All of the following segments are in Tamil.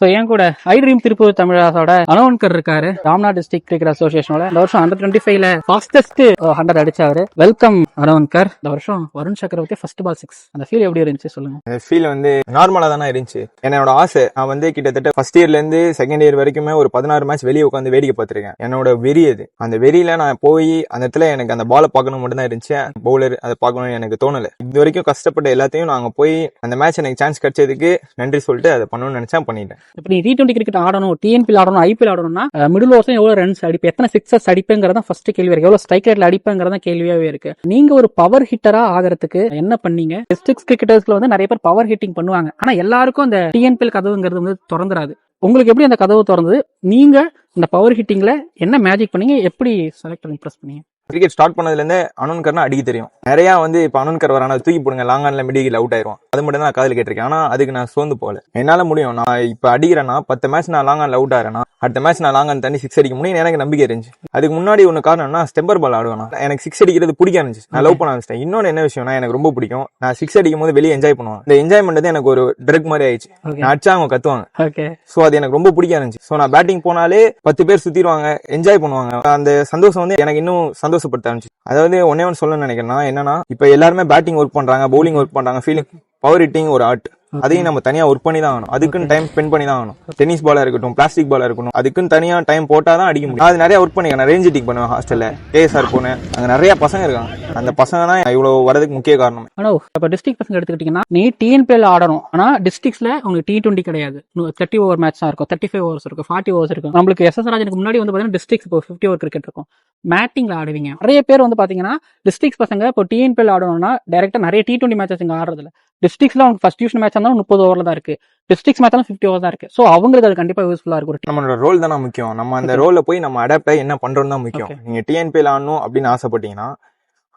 ஸோ என் கூட ஐ ட்ரீம் திருப்பூர் தமிழாசோட அனோன்கர் இருக்காரு. ராம்நாத் டிஸ்ட்ரிக்ட் கிரிக்கெட் அசோசியேஷனோட இந்த வருஷம் ஹண்ட்ரட் டுவெண்ட்டி ஃபைவ்ல ஃபாஸ்டஸ்ட் ஹண்ட்ரட் அடிச்சாரு. வெல்கம் அனோன்கர். இந்த வருஷம் Varun Chakravarthy first ball six அந்த ஃபீல் எப்படி இருந்துச்சு சொல்லுங்க. ஃபீல் வந்து நார்மலா தானே இருந்துச்சு. என்னோட ஆசை நான் வந்து கிட்டத்தட்ட ஃபர்ஸ்ட் இயர்ல இருந்து செகண்ட் இயர் வரைக்குமே ஒரு பதினாறு மேட்ச் வெளியே உட்காந்து வேடிக்கை பார்த்துருக்கேன். என்னோட வெறி அது. அந்த வெறியில நான் போய் அந்த இடத்துல எனக்கு அந்த பாலை பார்க்கணும் மட்டும் தான் இருந்துச்சு. பவுலர் அதை பார்க்கணும்னு எனக்கு தோணல. இது வரைக்கும் கஷ்டப்பட்ட எல்லாத்தையும் நாங்க போய் அந்த மேட்ச் எனக்கு சான்ஸ் கிடைச்சதுக்கு நன்றி சொல்லிட்டு அதை பண்ணணும்னு நினைச்சா பண்ணிட்டேன். இப்போ நீ டி டுவெண்ட்டி கிரிக்கெட் ஆடணும் டிஎன்பில் ஆடணும் ஐபிஎல் ஆடணும்னா மிடில் ஓவர்ஸ் எவ்வளவு ரன்ஸ் அடிப்பு எத்தனை சிக்ஸஸ் அடிப்பேங்கிறதா ஃபர்ஸ்ட் கேள்வி இருக்கு. எவ்வளவு ஸ்ட்ரைக் ரேட்ல அடிப்புங்கிறத கேள்வியாவே இருக்கு. நீங்க ஒரு பவர் ஹிட்டரா ஆகிறதுக்கு என்ன பண்ணீங்க? டிஸ்ட்ரிக்ஸ் கிரிக்கெட்டர்ஸ்ல வந்து நிறைய பேர் பவர் ஹிட்டிங் பண்ணுவாங்க. ஆனா எல்லாருக்கும் அந்த டிஎன்பிஎல் கதவுங்கிறது வந்து திறந்துராது. உங்களுக்கு எப்படி அந்த கதவு திறந்தது? நீங்க இந்த பவர் ஹிட்டிங்ல என்ன மேஜிக் பண்ணீங்க? எப்படி செலக்டர் இம்ப்ரெஸ் பண்ணீங்க? கிரிக்கெட் ஸ்டார்ட் பண்ணதுல இருந்தே அனுன்கர்னா அடிக்க தெரியும். நிறைய வந்து இப்ப அனுன்கர் வரானா தூக்கி போடுங்க லாங் ஆன்ல மிடியில் அவுட் ஆயிரும் அது மட்டும் தான் நான் காதுல கேட்டிருக்கேன். ஆனா அதுக்கு நான் சோர்ந்து போகல. என்னால முடியும். நான் இப்ப அடிக்கிறேன்னா பத்து மேட்ச் நான் லாங் ஆன்ல அவுட் ஆகிறேன்னா அடுத்த மேட்ச் நான் லாங் ஆன் தண்ணி சிக்ஸ் அடிக்க முடியும். எனக்கு நம்பிக்கை இருந்துச்சு. அதுக்கு முன்னாடி ஒன்று காரணம்னா ஸ்டெம்பர் பால் ஆடுவேன். எனக்கு சிக்ஸ் அடிக்கிறது பிடிக்க இருந்துச்சு. நான் லவ் பண்ண ஆரம்பிச்சிட்டேன். இன்னொன்று என்ன விஷயம்னா எனக்கு ரொம்ப பிடிக்கும். நான் சிக்ஸ் அடிக்கும் போது வெளியே என்ஜாய் பண்ணுவேன். இந்த என்ஜாய்மெண்ட் எனக்கு ஒரு ட்ரக் மாதிரி ஆயிடுச்சு. நான் அடிச்சா அவங்க கத்துவாங்க. ஓகே சோ அது எனக்கு ரொம்ப பிடிக்க இருந்துச்சு. சோ நான் பேட்டிங் போனாலே பத்து பேர் சுத்திடுவாங்க என்ஜாய் பண்ணுவாங்க. அந்த சந்தோஷம் வந்து எனக்கு இன்னும் சந்தோஷப்படுத்த ஆரம்பிச்சு. அதாவது ஒன்னே ஒன்று சொல்லணும்னு நினைக்கிறேன்னா என்னன்னா இப்போ எல்லாருமே பேட்டிங் ஒர்க் பண்றாங்க பவுலிங் ஒர்க் பண்றாங்க ஃபீலிங் பவர் ஹிட்டிங் ஒரு ஆர்ட் அதையும் நம்ம தனியா ஒர்க் பண்ணி தான் ஆகணும். அதுக்குன்னு டைம் ஸ்பெண்ட் பண்ணி தான் ஆகணும். டென்னிஸ் பாலா இருக்கட்டும் பிளாஸ்டிக் பாலா இருக்கட்டும் அதுக்குன்னு தனியா டைம் போட்டா தான் அடிக்க முடியும். அது நிறைய ஒர்க் பண்ணிருக்கேன் நான் ரேஞ்ச் ஹிட்டிங் பண்ணுவேன் ஹாஸ்டல்ல கேஎஸ்ஆர் போனேன். அங்க நிறைய பசங்க இருக்காங்க. அந்த பசங்க தான் இவ்வளவு வரதுக்கு முக்கிய காரணம். ஆனா இப்ப டிஸ்ட்ரிக்ட் பசங்க எடுத்துக்கிட்டீங்கன்னா நீ டிஎன்பிஎல் ஆடணும். ஆனா டிஸ்ட்ரிக்ட்ஸ்ல உங்களுக்கு டி டுவெண்ட்டி கிடையாது. தேர்ட்டி ஓவர் மேட்ச் தான் இருக்கும். தேர்ட்டி ஃபைவ் ஓவர்ஸ் இருக்கும். ஃபார்ட்டி ஓவர்ஸ் இருக்கும். நம்மளுக்கு எஸ் எஸ் ராஜனுக்கு முன்னாடி வந்து பாத்தீங்கன்னா டிஸ்ட்ரிக்ஸ் இப்போ ஃபிஃப்டி ஓவர் கிரிக்கெட் இருக்கும். மேட்டிங்ல ஆடுவீங்க. நிறைய பேர் வந்து பாத்தீங்கன்னா டிஸ்ட்ரிக்ஸ் பசங்க இப்போ டிஎன்பிஎல் ஆடணும்னா டேரக்டா நிறைய டி டுவெண்ட்டி மேட்சஸ் இங்க ஆடுறது இல்ல டிஸ்ட்ரிக்ஸ்ல அவங்க ஃபர்ஸ்ட் டிவிஷன் மேட்ச் இருந்தாலும் முப்பது ஓவர்ல தான் இருக்கு. டிஸ்ட்ரிக்ஸ் மேட்ச் ஃபிஃப்டி ஓவர் தான் இருக்கு. ஸோ அவங்களுக்கு அது கண்டிப்பா யூஸ்ஃபுல்லா இருக்கும் நம்மளோட ரோல் தானே முக்கியம். நம்ம அந்த ரோல்ல போய் நம்ம அடாப்ட் ஆகி என்ன பண்றோம் தான் முக்கியம். நீங்க டிஎன்பிஎல் ஆடணும் அப்படின்னு ஆசைப்பட்டீங்கன்னா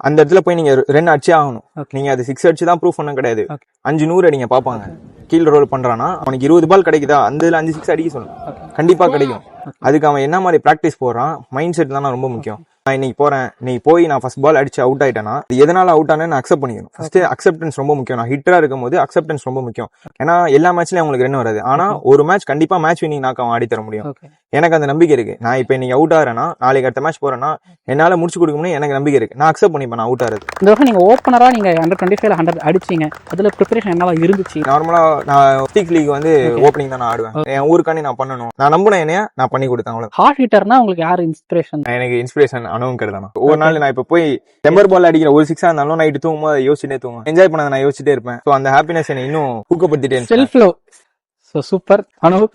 அந்த இடத்துல போய் நீங்க ரெண்டு அடிச்சே ஆகணும். நீங்க அது சிக்ஸ் அடிச்சு தான் ப்ரூஃப் பண்ண கிடையாது. அஞ்சு நூறு அடிங்க பாப்பாங்க கீழ் ரோல் பண்றானா அவனுக்கு இருபது பால் கிடைக்குதா? அந்த இதுல அஞ்சு சிக்ஸ் அடிக்க சொல்லணும். கண்டிப்பா கிடைக்கும். அதுக்கு அவன் என்ன மாதிரி பிராக்டிஸ் போடுறான்? மைண்ட் செட் தானே ரொம்ப முக்கியம். நான் இன்னைக்கு போறேன். நீ போய் நான் ஃபர்ஸ்ட் பால் அடிச்சு அவுட் ஆயிட்டேன்னா எதனால அவுட் ஆனேன்னு அக்செப்ட் பண்ணிக்கணும். ஃபர்ஸ்ட் அக்செப்டன்ஸ் ரொம்ப முக்கியம். நான் ஹிட்டரா இருக்கும் போது அக்செப்டன்ஸ் ரொம்ப முக்கியம். ஏன்னா எல்லா மேட்ச்லயும் அவங்களுக்கு ரன் வராது. ஆனா ஒரு மேட்ச் கண்டிப்பா மேட்ச் வினிங் நாக்கு அவன் ஆடி தர முடியும். எனக்கு அந்த நம்பிக்கை இருக்கு. நான் இப்போ இன்னைக்கு அவுட் ஆறேன்னா நாளைக்கு அடுத்த மேட்ச் போறேன்னா என்னால முடிச்சு கொடுக்க முடியும் எனக்கு நம்பிக்கை இருக்கு. நான் அக்செப்ட் பண்ணிப்பேன் நான் அவுட் ஆறது. இந்த வருஷம் நீங்க ஓப்பனரா நீங்க ஹண்ட்ரட் டுவெண்ட்டி ஃபைவ் ஹண்ட்ரட் அடிச்சீங்க. அதுல ப்ரிப்பரேஷன் என்னவா இருந்துச்சு? நார்மலா நான் ஸ்டிக் லீக் வந்து ஓப்பனிங் தான் நான் ஆடுவேன். என் ஊருக்காண்டி நான் பண்ணணும். நான் நம்பினேன் என்னைய நான் பண்ணி கொடுத்தேன் அவ்வளவு ஹார்ட் ஹிட்டர்னா உங்களுக்கு யார் இன்ஸ்பிரேஷன் எனக்கு இன்ஸ்பிரேஷன் அனுபவம் தானே. ஒவ்வொரு நாள் நான் இப்ப போய் டெம்பர் பால் அடிக்கிற ஒரு சிக்ஸா இருந்தாலும் நைட்டு தூங்கும் போது யோசிச்சுட்டே தூங்கும் என்ஜாய் பண்ணதை நான் யோசிச்சுட்டே இருப்பேன். ஸோ அந்த ஹாப்பினஸ் என்னை இன்னும் ஊக்கப்படுத்திட்டே இருந்துச்சு செல்ஃப் லவ் ஸோ சூப்பர் அனுபவம்